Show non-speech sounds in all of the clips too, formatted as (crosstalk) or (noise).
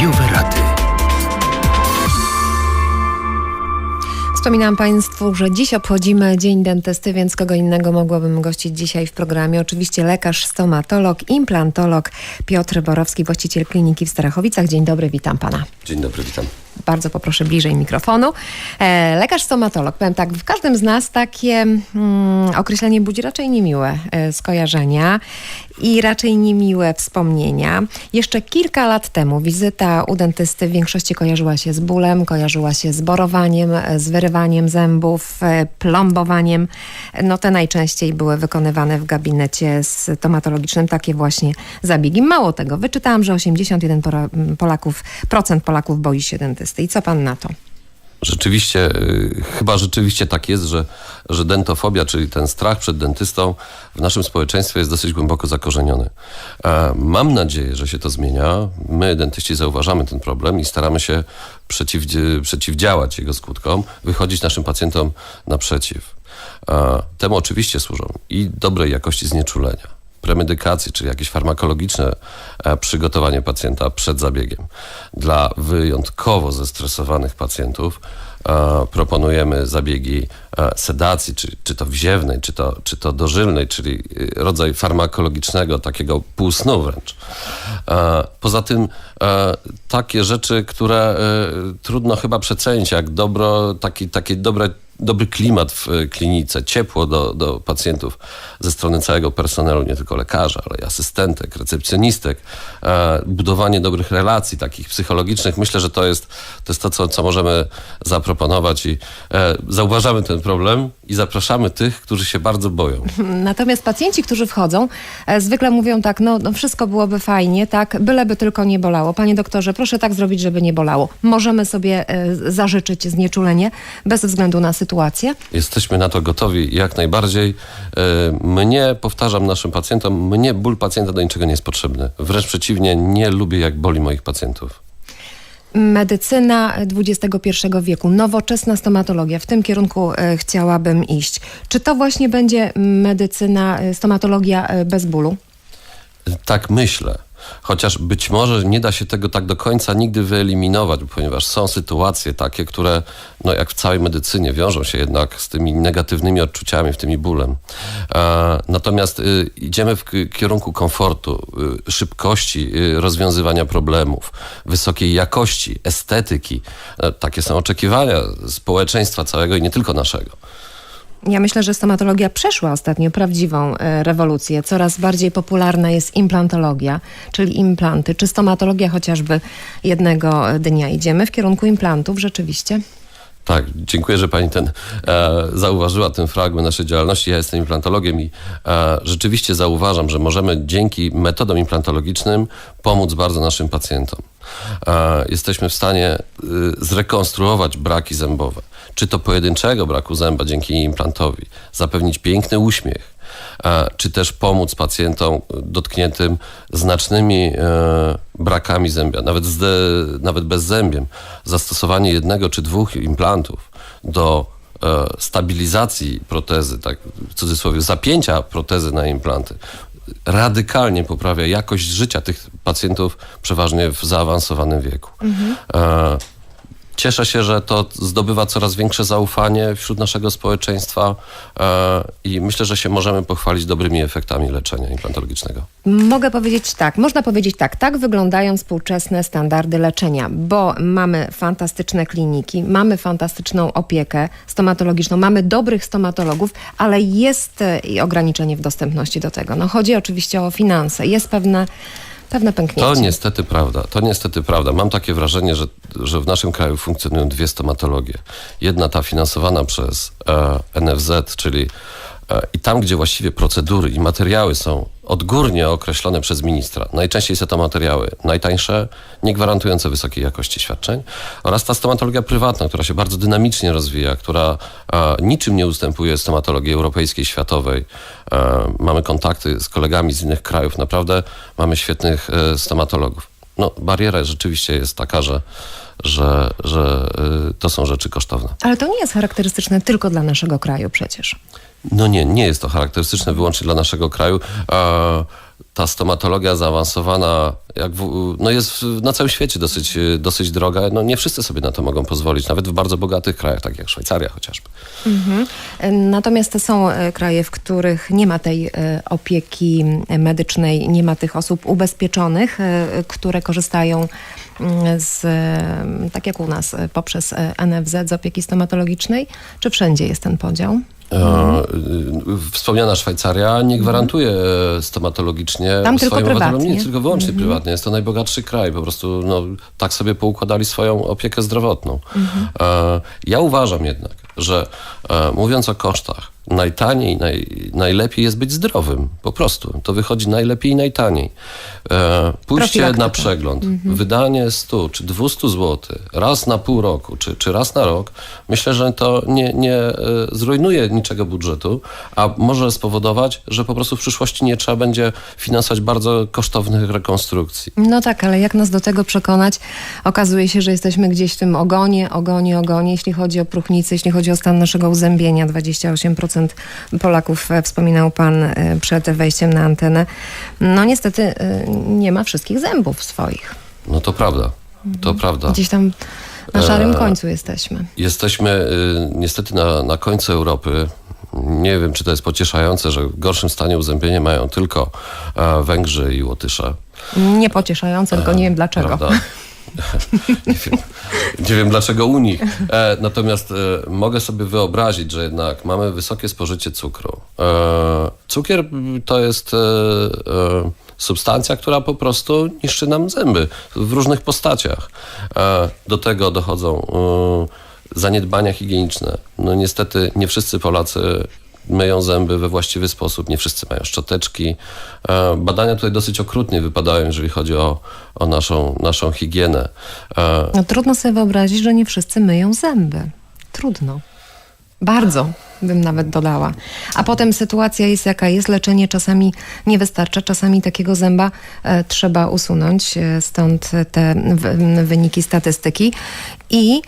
Radiowe Rady. Wspominałam Państwu, że dziś obchodzimy Dzień Dentysty, więc kogo innego mogłabym gościć dzisiaj w programie. Oczywiście lekarz, stomatolog, implantolog Piotr Borowski, właściciel kliniki w Starachowicach. Dzień dobry, witam Pana. Dzień dobry, witam. Bardzo poproszę bliżej mikrofonu. E, lekarz stomatolog, powiem tak, w każdym z nas takie mm, określenie budzi raczej niemiłe e, skojarzenia i raczej niemiłe wspomnienia. Jeszcze kilka lat temu wizyta u dentysty w większości kojarzyła się z bólem, kojarzyła się z borowaniem, e, z wyrywaniem zębów, plombowaniem. No te najczęściej były wykonywane w gabinecie stomatologicznym, takie właśnie zabiegi. Mało tego, wyczytałam, że 81 pora- Polaków, procent Polaków boi się dentysty. I co pan na to? Rzeczywiście, y, chyba rzeczywiście tak jest, że, że dentofobia, czyli ten strach przed dentystą w naszym społeczeństwie jest dosyć głęboko zakorzeniony. E, Mam nadzieję, że się to zmienia. My, dentyści, zauważamy ten problem i staramy się przeciw, przeciwdziałać jego skutkom, wychodzić naszym pacjentom naprzeciw. E, Temu oczywiście służą i dobrej jakości znieczulenia. Premedykacji, czyli jakieś farmakologiczne e, przygotowanie pacjenta przed zabiegiem. Dla wyjątkowo zestresowanych pacjentów e, proponujemy zabiegi e, sedacji, czy, czy to wziewnej, czy to, czy to dożylnej, czyli rodzaj farmakologicznego, takiego półsnu wręcz. Poza tym takie rzeczy, które trudno chyba przecenić, jak dobro, taki, takie dobre dobry klimat w e, klinice, ciepło do, do pacjentów ze strony całego personelu, nie tylko lekarza, ale i asystentek, recepcjonistek, e, budowanie dobrych relacji takich psychologicznych. Myślę, że to jest to, jest to co, co możemy zaproponować i e, zauważamy ten problem i zapraszamy tych, którzy się bardzo boją. (laughs) Natomiast pacjenci, którzy wchodzą, zwykle mówią tak, no, no wszystko byłoby fajnie, tak, byleby tylko nie bolało. Panie doktorze, proszę tak zrobić, żeby nie bolało. Możemy sobie zażyczyć znieczulenie bez względu na sytuację. Jesteśmy na to gotowi jak najbardziej. E, Mnie, powtarzam naszym pacjentom, mnie ból pacjenta do niczego nie jest potrzebny. Wręcz przeciwnie, nie lubię jak boli moich pacjentów. Medycyna XXI wieku, nowoczesna stomatologia, w tym kierunku e, chciałabym iść. Czy to właśnie będzie medycyna, e, stomatologia bez bólu? Tak myślę. Chociaż być może nie da się tego tak do końca nigdy wyeliminować, ponieważ są sytuacje takie, które, no jak w całej medycynie, wiążą się jednak z tymi negatywnymi odczuciami, w tymi bólem. E, natomiast y, idziemy w kierunku komfortu, y, szybkości y, rozwiązywania problemów, wysokiej jakości, estetyki. E, takie są oczekiwania społeczeństwa całego i nie tylko naszego. Ja myślę, że stomatologia przeszła ostatnio prawdziwą e, rewolucję. Coraz bardziej popularna jest implantologia, czyli implanty, czy stomatologia chociażby jednego dnia. Idziemy w kierunku implantów rzeczywiście. Tak, dziękuję, że pani ten e, zauważyła ten fragment naszej działalności. Ja jestem implantologiem i e, rzeczywiście zauważam, że możemy dzięki metodom implantologicznym pomóc bardzo naszym pacjentom. E, jesteśmy w stanie y, zrekonstruować braki zębowe, czy to pojedynczego braku zęba dzięki implantowi, zapewnić piękny uśmiech, e, czy też pomóc pacjentom dotkniętym znacznymi e, brakami zębia, nawet, z nawet bez zębiem. Zastosowanie jednego czy dwóch implantów do e, stabilizacji protezy, tak w cudzysłowie, zapięcia protezy na implanty, radykalnie poprawia jakość życia tych pacjentów, przeważnie w zaawansowanym wieku. E, Cieszę się, że to zdobywa coraz większe zaufanie wśród naszego społeczeństwa e, i myślę, że się możemy pochwalić dobrymi efektami leczenia implantologicznego. Mogę powiedzieć tak, można powiedzieć tak, tak wyglądają współczesne standardy leczenia, bo mamy fantastyczne kliniki, mamy fantastyczną opiekę stomatologiczną, mamy dobrych stomatologów, ale jest e, i ograniczenie w dostępności do tego. No chodzi oczywiście o finanse, jest pewne, pewne pęknięcie. To niestety prawda. To niestety prawda. Mam takie wrażenie, że, że w naszym kraju funkcjonują dwie stomatologie. Jedna ta finansowana przez e, NFZ, czyli i tam, gdzie właściwie procedury i materiały są odgórnie określone przez ministra. Najczęściej są to materiały najtańsze, nie gwarantujące wysokiej jakości świadczeń oraz ta stomatologia prywatna, która się bardzo dynamicznie rozwija, która e, niczym nie ustępuje stomatologii europejskiej, światowej. E, mamy kontakty z kolegami z innych krajów. Naprawdę mamy świetnych e, stomatologów. No, bariera rzeczywiście jest taka, że, że, że y, to są rzeczy kosztowne. Ale to nie jest charakterystyczne tylko dla naszego kraju przecież. No nie, nie jest to charakterystyczne wyłącznie dla naszego kraju. E, ta stomatologia zaawansowana jak w, no jest na całym świecie dosyć, dosyć droga. No nie wszyscy sobie na to mogą pozwolić, nawet w bardzo bogatych krajach, tak jak Szwajcaria chociażby. Natomiast są e, kraje, w których nie ma tej e, opieki medycznej, nie ma tych osób ubezpieczonych, e, które korzystają mm, z, tak jak u nas, poprzez NFZ z opieki stomatologicznej. Czy wszędzie jest ten podział? E, y, Wspomniana Szwajcaria nie gwarantuje e, stomatologicznie Tam tylko swoim obywatelom prywatnie. nic, tylko wyłącznie prywatnie. Jest to najbogatszy kraj. Po prostu no, tak sobie poukładali swoją opiekę zdrowotną. E, Ja uważam jednak, że mówiąc o kosztach, najtaniej, naj, najlepiej jest być zdrowym. Po prostu. To wychodzi najlepiej i najtaniej. E, Pójście na przegląd, wydanie 100 czy 200 zł raz na pół roku, czy, czy raz na rok, myślę, że to nie, nie e, zrujnuje niczego budżetu, a może spowodować, że po prostu w przyszłości nie trzeba będzie finansować bardzo kosztownych rekonstrukcji. No tak, ale jak nas do tego przekonać? Okazuje się, że jesteśmy gdzieś w tym ogonie, ogonie, ogonie, jeśli chodzi o próchnicę, jeśli chodzi o stan naszego uzębienia. 28% Polaków, e, wspominał pan e, przed wejściem na antenę. No niestety e, nie ma wszystkich zębów swoich. No to prawda. To prawda. Gdzieś tam na szarym końcu jesteśmy. Jesteśmy y, niestety na, na końcu Europy. Nie wiem, czy to jest pocieszające, że w gorszym stanie uzębienie mają tylko Węgrzy i Łotysze. Niepocieszające, tylko nie wiem dlaczego. Prawda? (laughs) (laughs) nie, wiem, nie wiem dlaczego u nich. E, natomiast e, mogę sobie wyobrazić, że jednak mamy wysokie spożycie cukru. E, cukier to jest e, e, substancja, która po prostu niszczy nam zęby w różnych postaciach. E, do tego dochodzą zaniedbania higieniczne. No niestety nie wszyscy Polacy myją zęby we właściwy sposób, nie wszyscy mają szczoteczki. E, Badania tutaj dosyć okrutnie wypadają, jeżeli chodzi o, o naszą, naszą higienę. E, No, trudno sobie wyobrazić, że nie wszyscy myją zęby. Trudno. Bardzo bym nawet dodała. A potem sytuacja jest jaka jest, leczenie czasami nie wystarcza, czasami takiego zęba e, trzeba usunąć, e, stąd te w, wyniki statystyki. I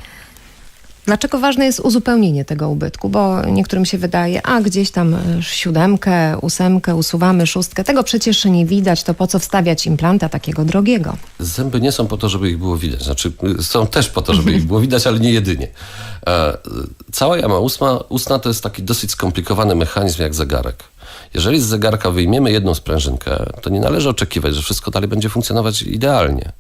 Dlaczego ważne jest uzupełnienie tego ubytku? Bo niektórym się wydaje, a gdzieś tam e, siódemkę, ósemkę, usuwamy szóstkę. Tego przecież nie widać, to po co wstawiać implanta takiego drogiego? Zęby nie są po to, żeby ich było widać. Znaczy, y, są też po to, żeby ich było widać, ale nie jedynie. E, Cała jama ustna, ustna to jest taki dosyć skomplikowany mechanizm jak zegarek. Jeżeli z zegarka wyjmiemy jedną sprężynkę, to nie należy oczekiwać, że wszystko dalej będzie funkcjonować idealnie.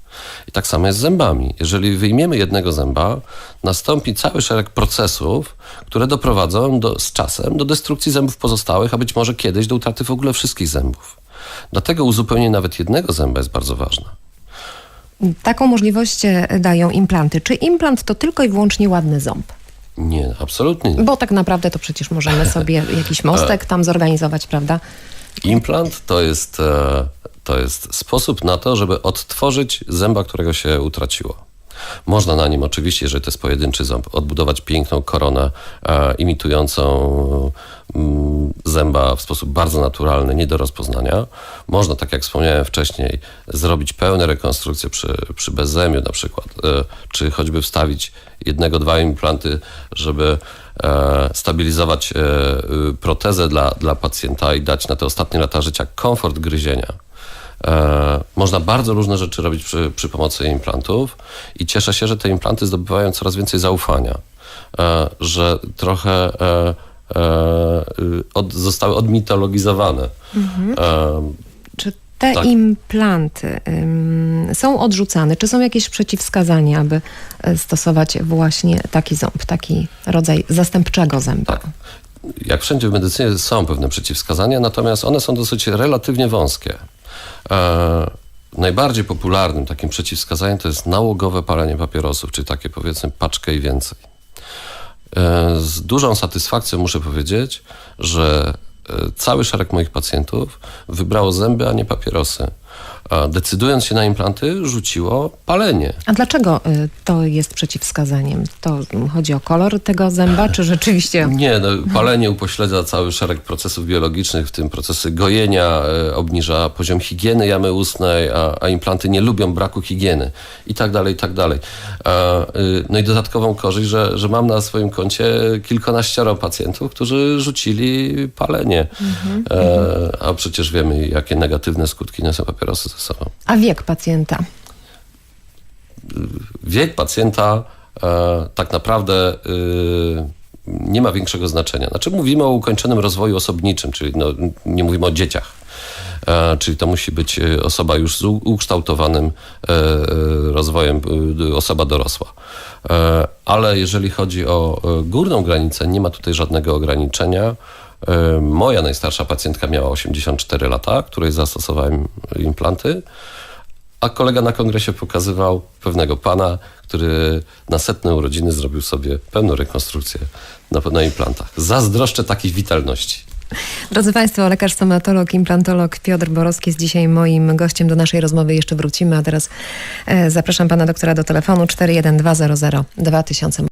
I tak samo jest z zębami. Jeżeli wyjmiemy jednego zęba, nastąpi cały szereg procesów, które doprowadzą do, z czasem do destrukcji zębów pozostałych, a być może kiedyś do utraty w ogóle wszystkich zębów. Dlatego uzupełnienie nawet jednego zęba jest bardzo ważne. Taką możliwość e, dają implanty. Czy implant to tylko i wyłącznie ładny ząb? Nie, absolutnie nie. Bo tak naprawdę to przecież możemy (laughs) sobie jakiś mostek tam zorganizować, prawda? Implant to jest, e, to jest sposób na to, żeby odtworzyć zęba, którego się utraciło. Można na nim oczywiście, jeżeli to jest pojedynczy ząb, odbudować piękną koronę e, imitującą mm, zęba w sposób bardzo naturalny, nie do rozpoznania. Można, tak jak wspomniałem wcześniej, zrobić pełne rekonstrukcje przy, przy bezzębiu na przykład, e, czy choćby wstawić jednego, dwa implanty, żeby e, stabilizować e, y, protezę dla, dla pacjenta i dać na te ostatnie lata życia komfort gryzienia. E, można bardzo różne rzeczy robić przy, przy pomocy implantów i cieszę się, że te implanty zdobywają coraz więcej zaufania, e, że trochę e, od, zostały odmitologizowane. E, Czy te Tak. implanty ym, są odrzucane? Czy są jakieś przeciwwskazania, aby stosować właśnie taki ząb, taki rodzaj zastępczego zęba? Tak. jak wszędzie w medycynie są pewne przeciwwskazania, natomiast one są dosyć relatywnie wąskie. E, najbardziej popularnym takim przeciwwskazaniem to jest nałogowe palenie papierosów, czyli takie powiedzmy paczkę i więcej. E, z dużą satysfakcją muszę powiedzieć, że e, cały szereg moich pacjentów wybrało zęby, a nie papierosy. Decydując się na implanty, rzuciło palenie. A dlaczego y, to jest przeciwwskazaniem? To chodzi o kolor tego zęba, czy rzeczywiście... Nie, no, palenie upośledza cały szereg procesów biologicznych, w tym procesy gojenia, e, obniża poziom higieny jamy ustnej, a, a implanty nie lubią braku higieny i tak dalej, i tak dalej. Y, no i dodatkową korzyść, że, że mam na swoim koncie kilkanaścioro pacjentów, którzy rzucili palenie. E, a przecież wiemy, jakie negatywne skutki niosą papierosy ze sobą. A wiek pacjenta? wiek pacjenta e, tak naprawdę y, nie ma większego znaczenia. Znaczy mówimy o ukończonym rozwoju osobniczym, czyli no, nie mówimy o dzieciach. E, czyli to musi być e, osoba już z ukształtowanym e, e, rozwojem, e, osoba dorosła. E, ale jeżeli chodzi o e, górną granicę, nie ma tutaj żadnego ograniczenia. E, Moja najstarsza pacjentka miała 84 lata, której zastosowałem implanty. A kolega na kongresie pokazywał pewnego pana, który na setne urodziny zrobił sobie pełną rekonstrukcję na, na implantach. Zazdroszczę takiej witalności. Drodzy Państwo, lekarz stomatolog, implantolog Piotr Borowski jest dzisiaj moim gościem. Do naszej rozmowy jeszcze wrócimy, a teraz e, zapraszam pana doktora do telefonu 41200 2000.